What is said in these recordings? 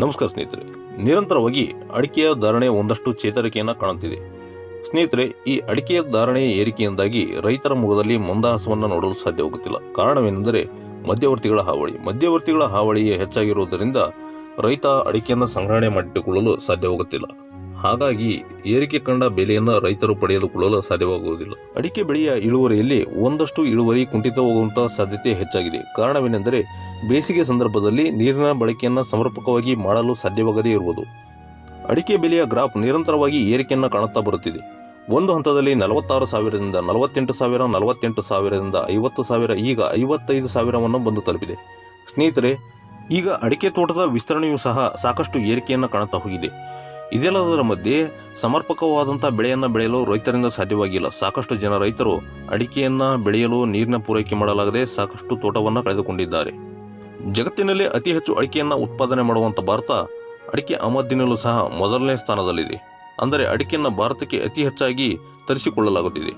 ನಮಸ್ಕಾರ ಸ್ನೇಹಿತರೆ. ನಿರಂತರವಾಗಿ ಅಡಿಕೆಯ ಧಾರಣೆ ಒಂದಷ್ಟು ಚೇತರಿಕೆಯನ್ನು ಕಾಣುತ್ತಿದೆ. ಸ್ನೇಹಿತರೆ, ಈ ಅಡಿಕೆಯ ಧಾರಣೆಯ ಏರಿಕೆಯಿಂದಾಗಿ ರೈತರ ಮುಖದಲ್ಲಿ ಮಂದಹಾಸವನ್ನು ನೋಡಲು ಸಾಧ್ಯವಾಗುತ್ತಿಲ್ಲ ಕಾರಣವೇನೆಂದರೆ, ಮಧ್ಯವರ್ತಿಗಳ ಹಾವಳಿ. ಮಧ್ಯವರ್ತಿಗಳ ಹಾವಳಿ ಹೆಚ್ಚಾಗಿರುವುದರಿಂದ ರೈತ ಅಡಿಕೆಯನ್ನು ಸಂಗ್ರಹಣೆ ಮಾಡಿಟ್ಟುಕೊಳ್ಳಲು ಸಾಧ್ಯವಾಗುತ್ತಿಲ್ಲ. ಹಾಗಾಗಿ ಏರಿಕೆ ಕಂಡ ಬೆಲೆಯನ್ನು ರೈತರು ಪಡೆದುಕೊಳ್ಳಲು ಸಾಧ್ಯವಾಗುವುದಿಲ್ಲ. ಅಡಿಕೆ ಬೆಳೆಯ ಇಳುವರಿಯಲ್ಲಿ ಒಂದಷ್ಟು ಇಳುವರಿ ಕುಂಠಿತವಾಗುವಂತಹ ಸಾಧ್ಯತೆ ಹೆಚ್ಚಾಗಿದೆ. ಕಾರಣವೇನೆಂದರೆ ಬೇಸಿಗೆ ಸಂದರ್ಭದಲ್ಲಿ ನೀರಿನ ಬಳಕೆಯನ್ನು ಸಮರ್ಪಕವಾಗಿ ಮಾಡಲು ಸಾಧ್ಯವಾಗದೇ ಇರುವುದು. ಅಡಿಕೆ ಬೆಲೆಯ ಗ್ರಾಫ್ ನಿರಂತರವಾಗಿ ಏರಿಕೆಯನ್ನು ಕಾಣುತ್ತಾ ಬರುತ್ತಿದೆ. ಒಂದು ಹಂತದಲ್ಲಿ ನಲವತ್ತಾರು ಸಾವಿರದಿಂದ ನಲವತ್ತೆಂಟು ಸಾವಿರ, ನಲವತ್ತೆಂಟು ಸಾವಿರದಿಂದ ಐವತ್ತು ಸಾವಿರ, ಈಗ ಐವತ್ತೈದು ಸಾವಿರವನ್ನು ಬಂದು ತಲುಪಿದೆ. ಸ್ನೇಹಿತರೆ, ಈಗ ಅಡಿಕೆ ತೋಟದ ವಿಸ್ತರಣೆಯೂ ಸಹ ಸಾಕಷ್ಟು ಏರಿಕೆಯನ್ನು ಕಾಣುತ್ತಾ ಹೋಗಿದೆ. ಇದೆಲ್ಲದರ ಮಧ್ಯೆ ಸಮರ್ಪಕವಾದಂಥ ಬೆಳೆಯನ್ನು ಬೆಳೆಯಲು ರೈತರಿಂದ ಸಾಧ್ಯವಾಗಿಲ್ಲ. ಸಾಕಷ್ಟು ಜನ ರೈತರು ಅಡಿಕೆಯನ್ನು ಬೆಳೆಯಲು ನೀರಿನ ಪೂರೈಕೆ ಮಾಡಲಾಗದೆ ಸಾಕಷ್ಟು ತೋಟವನ್ನು ಕಳೆದುಕೊಂಡಿದ್ದಾರೆ. ಜಗತ್ತಿನಲ್ಲಿ ಅತಿ ಹೆಚ್ಚು ಅಡಿಕೆಯನ್ನು ಉತ್ಪಾದನೆ ಮಾಡುವಂಥ ಭಾರತ ಅಡಿಕೆ ಆಮದಿನಲ್ಲೂ ಸಹ ಮೊದಲನೇ ಸ್ಥಾನದಲ್ಲಿದೆ. ಅಂದರೆ ಅಡಿಕೆಯನ್ನು ಭಾರತಕ್ಕೆ ಅತಿ ಹೆಚ್ಚಾಗಿ ತರಿಸಿಕೊಳ್ಳಲಾಗುತ್ತಿದೆ.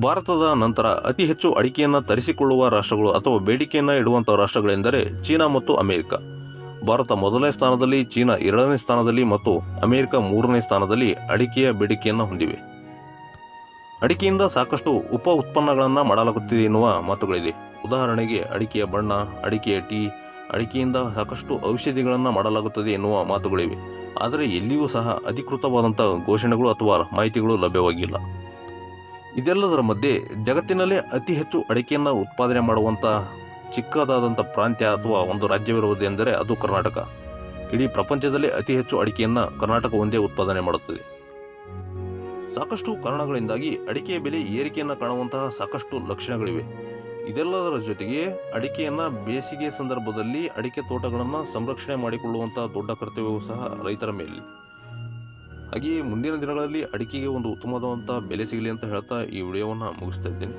ಭಾರತದ ನಂತರ ಅತಿ ಹೆಚ್ಚು ಅಡಿಕೆಯನ್ನು ತರಿಸಿಕೊಳ್ಳುವ ರಾಷ್ಟ್ರಗಳು ಅಥವಾ ಬೇಡಿಕೆಯನ್ನು ಇಡುವಂಥ ರಾಷ್ಟ್ರಗಳೆಂದರೆ ಚೀನಾ ಮತ್ತು ಅಮೆರಿಕ. ಭಾರತ ಮೊದಲನೇ ಸ್ಥಾನದಲ್ಲಿ, ಚೀನಾ ಎರಡನೇ ಸ್ಥಾನದಲ್ಲಿ ಮತ್ತು ಅಮೆರಿಕ ಮೂರನೇ ಸ್ಥಾನದಲ್ಲಿ ಅಡಿಕೆಯ ಬೇಡಿಕೆಯನ್ನು ಹೊಂದಿವೆ. ಅಡಿಕೆಯಿಂದ ಸಾಕಷ್ಟು ಉಪ ಉತ್ಪನ್ನಗಳನ್ನು ಮಾಡಲಾಗುತ್ತಿದೆ ಎನ್ನುವ ಮಾತುಗಳಿದೆ. ಉದಾಹರಣೆಗೆ ಅಡಿಕೆಯ ಬಣ್ಣ, ಅಡಿಕೆಯ ಟೀ, ಅಡಿಕೆಯಿಂದ ಸಾಕಷ್ಟು ಔಷಧಿಗಳನ್ನು ಮಾಡಲಾಗುತ್ತದೆ ಎನ್ನುವ ಮಾತುಗಳಿವೆ. ಆದರೆ ಎಲ್ಲಿಯೂ ಸಹ ಅಧಿಕೃತವಾದಂಥ ಘೋಷಣೆಗಳು ಅಥವಾ ಮಾಹಿತಿಗಳು ಲಭ್ಯವಾಗಿಲ್ಲ. ಇದೆಲ್ಲದರ ಮಧ್ಯೆ ಜಗತ್ತಿನಲ್ಲೇ ಅತಿ ಹೆಚ್ಚು ಅಡಿಕೆಯನ್ನು ಉತ್ಪಾದನೆ ಮಾಡುವಂಥ ಚಿಕ್ಕದಾದಂಥ ಪ್ರಾಂತ್ಯ ಅಥವಾ ಒಂದು ರಾಜ್ಯವಿರುವುದೆಂದರೆ ಅದು ಕರ್ನಾಟಕ. ಇಡೀ ಪ್ರಪಂಚದಲ್ಲೇ ಅತಿ ಹೆಚ್ಚು ಅಡಿಕೆಯನ್ನು ಕರ್ನಾಟಕ ಒಂದೇ ಉತ್ಪಾದನೆ ಮಾಡುತ್ತದೆ. ಸಾಕಷ್ಟು ಕಾರಣಗಳಿಂದಾಗಿ ಅಡಿಕೆ ಬೆಲೆ ಏರಿಕೆಯನ್ನು ಕಾಣುವಂತಹ ಸಾಕಷ್ಟು ಲಕ್ಷಣಗಳಿವೆ. ಇದೆಲ್ಲದರ ಜೊತೆಗೆ ಅಡಿಕೆಯನ್ನು ಬೇಸಿಗೆ ಸಂದರ್ಭದಲ್ಲಿ ಅಡಿಕೆ ತೋಟಗಳನ್ನು ಸಂರಕ್ಷಣೆ ಮಾಡಿಕೊಳ್ಳುವಂತಹ ದೊಡ್ಡ ಕರ್ತವ್ಯವೂ ಸಹ ರೈತರ ಮೇಲೆ ಹಾಗೆಯೇ ಮುಂದಿನ ದಿನಗಳಲ್ಲಿ ಅಡಿಕೆಗೆ ಒಂದು ಉತ್ತಮವಾದಂಥ ಬೆಲೆ ಸಿಗಲಿ ಅಂತ ಹೇಳ್ತಾ ಈ ವಿಡಿಯೋವನ್ನು ಮುಗಿಸ್ತಾ ಇದ್ದೇನೆ.